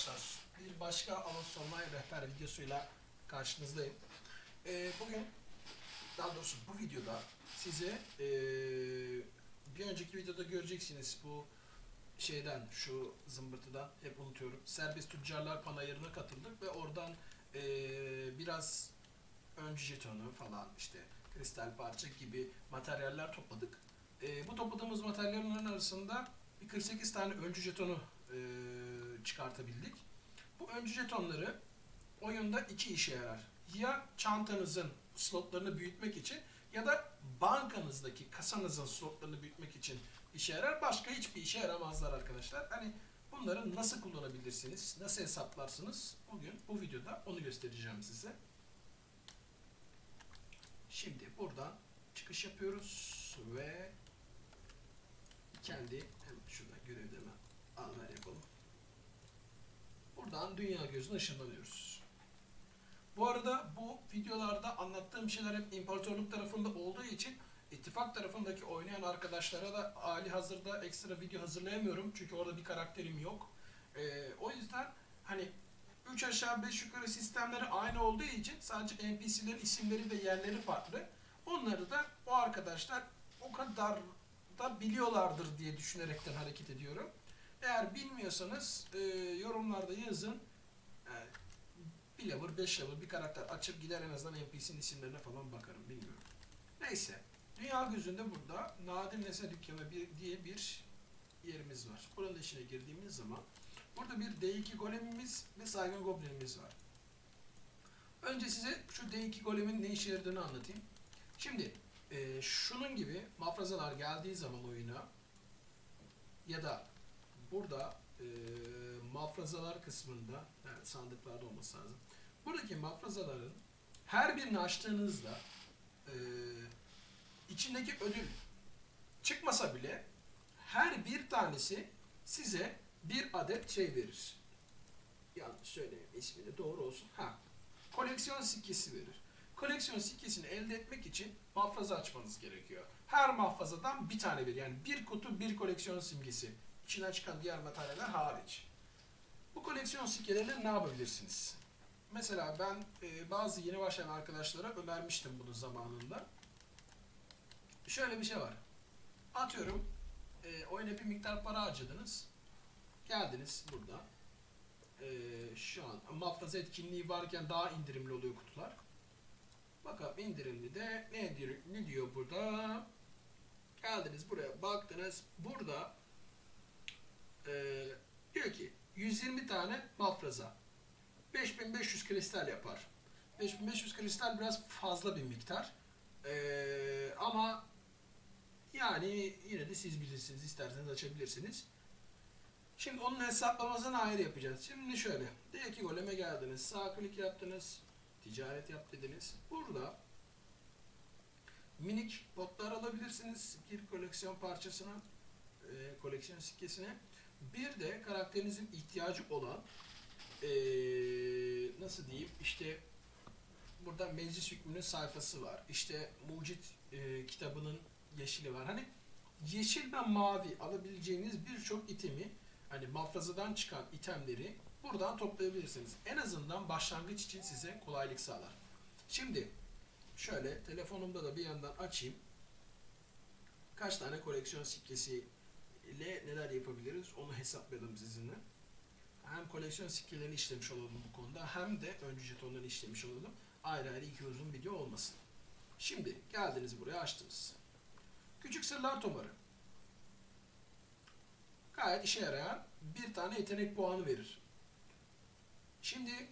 arkadaşlar. Bir başka Anons Online rehber videosuyla karşınızdayım. Ee, bugün, daha doğrusu bu videoda size ee, bir önceki videoda göreceksiniz bu şeyden, şu zımbırtıdan hep unutuyorum. Serbest Tüccarlar Panayırı'na katıldık ve oradan ee, biraz öncü jetonu falan işte kristal parça gibi materyaller topladık. Ee, bu topladığımız materyallerin arasında bir 48 tane öncü jetonu e, çıkartabildik. Bu öncü jetonları oyunda iki işe yarar. Ya çantanızın slotlarını büyütmek için ya da bankanızdaki kasanızın slotlarını büyütmek için işe yarar. Başka hiçbir işe yaramazlar arkadaşlar. Hani bunları nasıl kullanabilirsiniz, nasıl hesaplarsınız bugün bu videoda onu göstereceğim size. Şimdi buradan çıkış yapıyoruz ve kendi hemen şurada yapalım. Buradan dünya gözüne ışınlanıyoruz. Bu arada bu videolarda anlattığım şeyler hep imparatorluk tarafında olduğu için ittifak tarafındaki oynayan arkadaşlara da hali hazırda ekstra video hazırlayamıyorum. Çünkü orada bir karakterim yok. Ee, o yüzden hani 3 aşağı 5 yukarı sistemleri aynı olduğu için sadece NPC'lerin isimleri ve yerleri farklı. Onları da o arkadaşlar o kadar da biliyorlardır diye düşünerekten hareket ediyorum. Eğer bilmiyorsanız e, yorumlarda yazın. E, bir level, 5 level bir karakter açıp gider en azından NPC'nin isimlerine falan bakarım bilmiyorum. Neyse. Dünya gözünde burada Nadir Nese Dükkanı bir, diye bir yerimiz var. Buranın içine girdiğimiz zaman burada bir D2 golemimiz ve saygın goblinimiz var. Önce size şu D2 golemin ne işe yaradığını anlatayım. Şimdi e, şunun gibi mafrazalar geldiği zaman oyuna ya da burada e, mafrazalar kısmında evet, sandıklarda olması lazım. Buradaki mafrazaların her birini açtığınızda e, içindeki ödül çıkmasa bile her bir tanesi size bir adet şey verir. Yanlış söyleyeyim ismini doğru olsun. Ha, koleksiyon sikkesi verir. Koleksiyon sikkesini elde etmek için mahfaza açmanız gerekiyor. Her mahfazadan bir tane verir. Yani bir kutu bir koleksiyon simgesi. İçinden çıkan diğer materyaller hariç. Bu koleksiyon sikkeleriyle ne yapabilirsiniz? Mesela ben e, bazı yeni başlayan arkadaşlara önermiştim bunu zamanında. Şöyle bir şey var. Atıyorum e, oyuna bir miktar para harcadınız. Geldiniz burada. E, şu an mahfaza etkinliği varken daha indirimli oluyor kutular. Bakalım indirimli de ne diyor, ne diyor burada? Geldiniz buraya baktınız. Burada e, diyor ki 120 tane mafraza 5500 kristal yapar. 5500 kristal biraz fazla bir miktar. E, ama yani yine de siz bilirsiniz. isterseniz açabilirsiniz. Şimdi onun hesaplamasını ayrı yapacağız. Şimdi şöyle. D2 goleme geldiniz. Sağ klik yaptınız. Ticaret yap dediniz. Burada minik botlar alabilirsiniz. Bir koleksiyon parçasına, e, koleksiyon sikkesine. Bir de karakterinizin ihtiyacı olan e, nasıl diyeyim işte burada meclis hükmünün sayfası var. İşte mucit e, kitabının yeşili var. Hani yeşil ve mavi alabileceğiniz birçok itemi hani mafrazadan çıkan itemleri buradan toplayabilirsiniz. En azından başlangıç için size kolaylık sağlar. Şimdi şöyle telefonumda da bir yandan açayım. Kaç tane koleksiyon sikkesi ile neler yapabiliriz onu hesaplayalım sizinle. Hem koleksiyon sikkelerini işlemiş olalım bu konuda hem de öncü jetonları işlemiş olalım. Ayrı ayrı iki uzun video olmasın. Şimdi geldiniz buraya açtınız. Küçük sırlar tomarı. Gayet işe yarayan bir tane yetenek puanı verir. Şimdi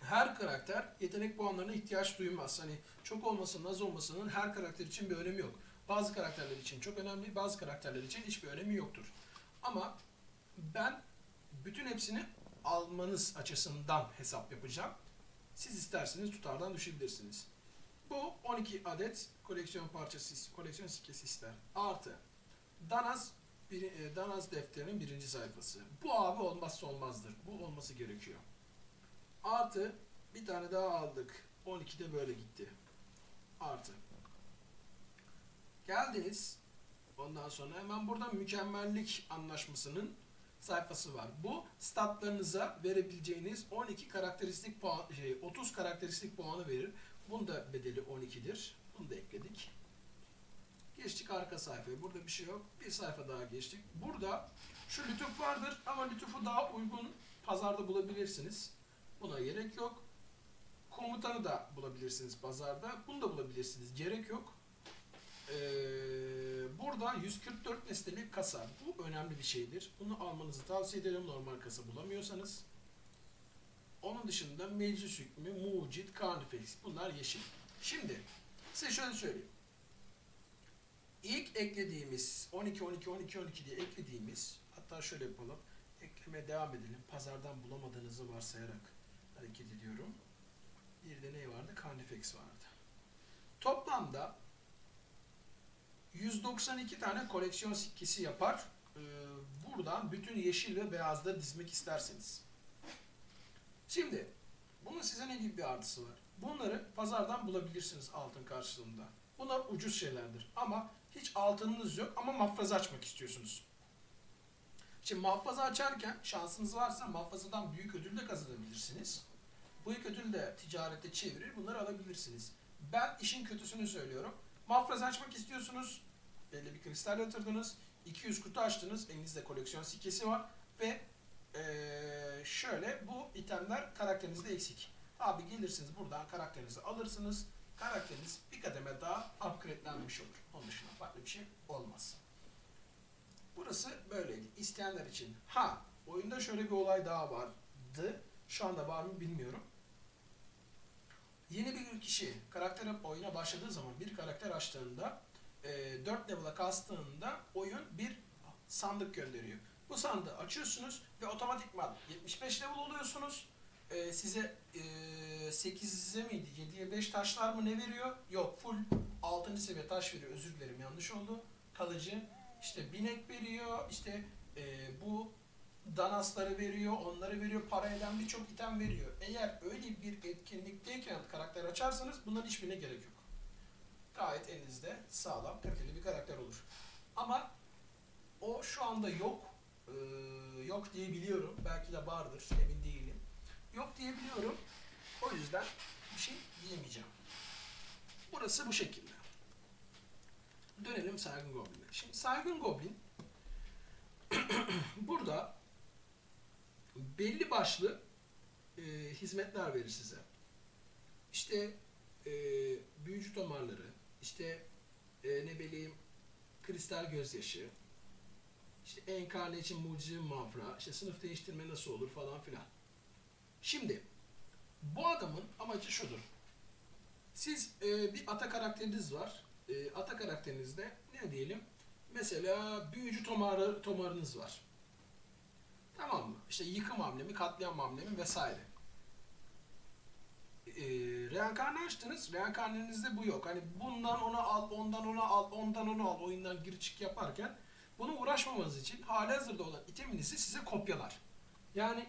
her karakter yetenek puanlarına ihtiyaç duymaz. Hani çok olmasının az olmasının her karakter için bir önemi yok. Bazı karakterler için çok önemli, bazı karakterler için hiçbir önemi yoktur. Ama ben bütün hepsini almanız açısından hesap yapacağım. Siz isterseniz tutardan düşebilirsiniz. Bu 12 adet koleksiyon parçası, koleksiyon sikkesi ister. Artı Danaz bir, e, Danaz defterinin birinci sayfası. Bu abi olmazsa olmazdır. Bu olması gerekiyor. Artı bir tane daha aldık. 12'de böyle gitti. Artı. Geldiniz. Ondan sonra hemen burada mükemmellik anlaşmasının sayfası var. Bu statlarınıza verebileceğiniz 12 karakteristik puan, şey, 30 karakteristik puanı verir. Bunun da bedeli 12'dir. Bunu da ekledik. Geçtik arka sayfaya. Burada bir şey yok. Bir sayfa daha geçtik. Burada şu lütuf vardır ama lütufu daha uygun pazarda bulabilirsiniz. Buna gerek yok. Komutanı da bulabilirsiniz pazarda. Bunu da bulabilirsiniz. Gerek yok. Ee, burada 144 nesnelik kasa. Bu önemli bir şeydir. Bunu almanızı tavsiye ederim normal kasa bulamıyorsanız. Onun dışında meclis hükmü, mucit, karnifex. Bunlar yeşil. Şimdi size şöyle söyleyeyim. İlk eklediğimiz 12 12 12 12 diye eklediğimiz hatta şöyle yapalım. Eklemeye devam edelim. Pazardan bulamadığınızı varsayarak hareket ediyorum. Bir de ne vardı? Carnifex vardı. Toplamda 192 tane koleksiyon sikkesi yapar. Ee, buradan bütün yeşil ve beyazları dizmek isterseniz. Şimdi bunun size ne gibi bir artısı var? Bunları pazardan bulabilirsiniz altın karşılığında. Bunlar ucuz şeylerdir ama hiç altınınız yok ama mahfaza açmak istiyorsunuz. Şimdi mahfaza açarken şansınız varsa mahfazadan büyük ödül de kazanabilirsiniz. Bu ödül de ticarette çevirir. Bunları alabilirsiniz. Ben işin kötüsünü söylüyorum. Mahfaza açmak istiyorsunuz. Belli bir kristal yatırdınız. 200 kutu açtınız. Elinizde koleksiyon sikesi var. Ve eee, şöyle bu itemler karakterinizde eksik. Abi gelirsiniz buradan karakterinizi alırsınız. Karakteriniz bir kademe daha upgradelenmiş olur. Onun dışında farklı bir şey olmaz. Burası böyleydi. İsteyenler için. Ha, oyunda şöyle bir olay daha vardı. Şu anda var mı bilmiyorum. Yeni bir kişi karakter oyuna başladığı zaman bir karakter açtığında e, 4 level'a kastığında oyun bir sandık gönderiyor. Bu sandığı açıyorsunuz ve otomatikman 75 level oluyorsunuz. E, size e, 8'e miydi 7'ye 5 taşlar mı ne veriyor? Yok full 6. seviye taş veriyor. Özür dilerim yanlış oldu. Kalıcı. İşte binek veriyor. İşte e, bu danasları veriyor, onları veriyor, para eden birçok item veriyor. Eğer öyle bir etkinlikteyken karakter açarsanız bunların hiçbirine gerek yok. Gayet elinizde sağlam, kaliteli bir karakter olur. Ama o şu anda yok. Ee, yok diye biliyorum. Belki de vardır, emin değilim. Yok diye biliyorum. O yüzden bir şey diyemeyeceğim. Burası bu şekilde. Dönelim Saygın Goblin'e. Şimdi Saygın Goblin burada belli başlı e, hizmetler verir size. İşte e, büyücü damarları, işte e, ne bileyim kristal gözyaşı, işte enkarne için mucize mafra, işte sınıf değiştirme nasıl olur falan filan. Şimdi bu adamın amacı şudur. Siz e, bir ata karakteriniz var. E, ata karakterinizde ne diyelim? Mesela büyücü tomarı, tomarınız var. Tamam mı? İşte yıkım hamlemi, katliam hamlemi vesaire. Ee, reenkarne açtınız. Reenkarnenizde bu yok. Hani bundan ona al, ondan ona al, ondan ona al oyundan gir çık yaparken bunu uğraşmamanız için halihazırda olan iteminizi size kopyalar. Yani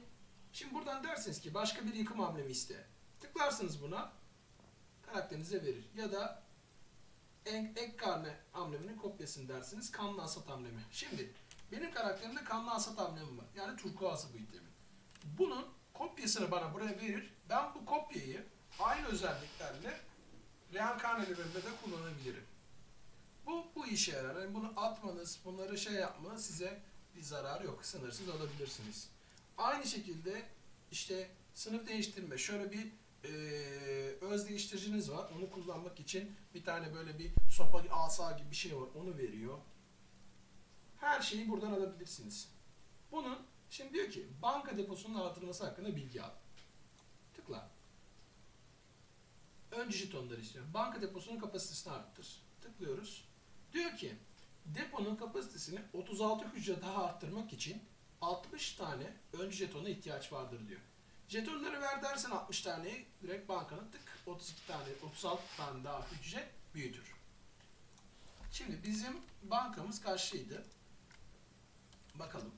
şimdi buradan dersiniz ki başka bir yıkım hamlemi iste. Tıklarsınız buna karakterinize verir. Ya da ek, ek karne hamleminin kopyasını dersiniz. Kanlı asat hamlemi. Şimdi benim karakterimde kanlı asat hamlemi var. Yani turkuazı bu itemin. Bunun kopyasını bana buraya verir. Ben bu kopyayı aynı özelliklerle reenkarnelerimde de kullanabilirim. Bu, bu işe yarar. Yani bunu atmanız, bunları şey yapma size bir zarar yok. Sınırsız alabilirsiniz. Aynı şekilde işte sınıf değiştirme. Şöyle bir e, öz değiştiriciniz var. Onu kullanmak için bir tane böyle bir sopa, asa gibi bir şey var. Onu veriyor. Her şeyi buradan alabilirsiniz. Bunun şimdi diyor ki banka deposunun artırılması hakkında bilgi al. Tıkla. Önce jetonları istiyorum. Banka deposunun kapasitesini arttır. Tıklıyoruz. Diyor ki deponun kapasitesini 36 hücre daha arttırmak için 60 tane önce jetona ihtiyaç vardır diyor. Jetonları ver dersen 60 taneyi direkt bankanın tık 32 tane 36 tane daha hücre büyütür. Şimdi bizim bankamız kaçlıydı? Bakalım.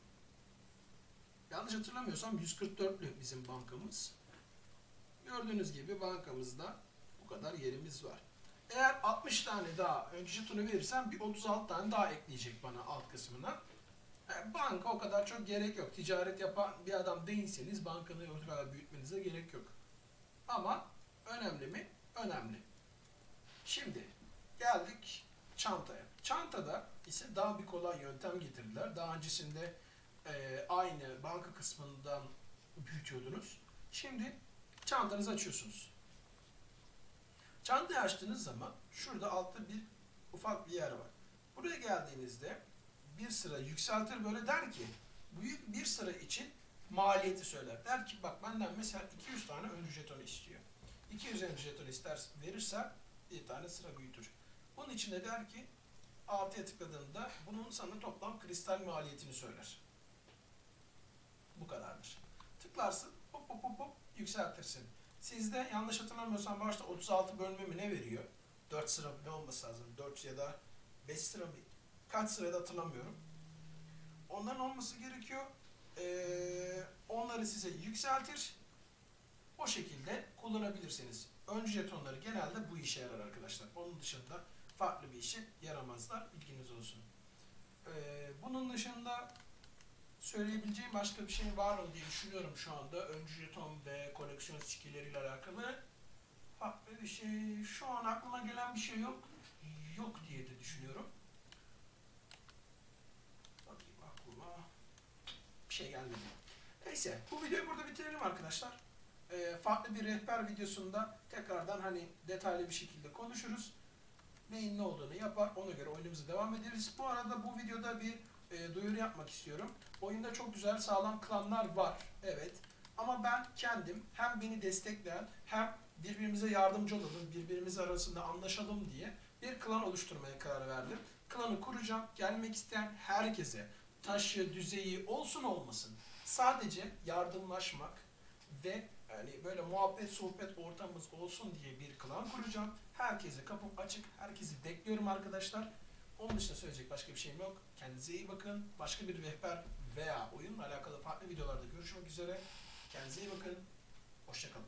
Yanlış hatırlamıyorsam 144'lü bizim bankamız. Gördüğünüz gibi bankamızda kadar yerimiz var. Eğer 60 tane daha önce jetonu verirsem bir 36 tane daha ekleyecek bana alt kısmına. Yani banka o kadar çok gerek yok. Ticaret yapan bir adam değilseniz bankanı o kadar büyütmenize gerek yok. Ama önemli mi? Önemli. Şimdi geldik çantaya. Çantada ise daha bir kolay yöntem getirdiler. Daha öncesinde e, aynı banka kısmından büyütüyordunuz. Şimdi çantanızı açıyorsunuz. Çantayı açtığınız zaman şurada altta bir ufak bir yer var. Buraya geldiğinizde bir sıra yükseltir böyle der ki büyük bir sıra için maliyeti söyler. Der ki bak benden mesela 200 tane öncü jeton istiyor. 200 öncü jeton ister verirse bir tane sıra büyütür. Bunun için de der ki artıya tıkladığında bunun sana toplam kristal maliyetini söyler. Bu kadardır. Tıklarsın hop hop hop hop yükseltirsin. Sizde yanlış hatırlamıyorsam başta 36 bölme mi ne veriyor? 4 sıra ne olması lazım? 4 ya da 5 sıra mı? Kaç sırada hatırlamıyorum. Onların olması gerekiyor. Ee, onları size yükseltir. O şekilde kullanabilirsiniz. Öncü jetonları genelde bu işe yarar arkadaşlar. Onun dışında farklı bir işe yaramazlar. Bilginiz olsun. Ee, bunun dışında söyleyebileceğim başka bir şey var mı diye düşünüyorum şu anda. Öncü jeton ve koleksiyon skilleriyle alakalı. Farklı bir şey. Şu an aklıma gelen bir şey yok. Yok diye de düşünüyorum. Bakayım aklıma. Bir şey gelmedi. Neyse bu videoyu burada bitirelim arkadaşlar. Ee, farklı bir rehber videosunda tekrardan hani detaylı bir şekilde konuşuruz. Neyin ne olduğunu yapar ona göre oyunumuza devam ederiz. Bu arada bu videoda bir e, duyuru yapmak istiyorum. Oyunda çok güzel sağlam klanlar var. Evet. Ama ben kendim hem beni destekleyen hem birbirimize yardımcı olalım, birbirimiz arasında anlaşalım diye bir klan oluşturmaya karar verdim. Klanı kuracağım. Gelmek isteyen herkese taşı, düzeyi olsun olmasın. Sadece yardımlaşmak ve yani böyle muhabbet, sohbet ortamımız olsun diye bir klan kuracağım. Herkese kapım açık. Herkesi bekliyorum arkadaşlar. Onun dışında söyleyecek başka bir şeyim yok. Kendinize iyi bakın. Başka bir rehber veya oyunla alakalı farklı videolarda görüşmek üzere. Kendinize iyi bakın. Hoşçakalın.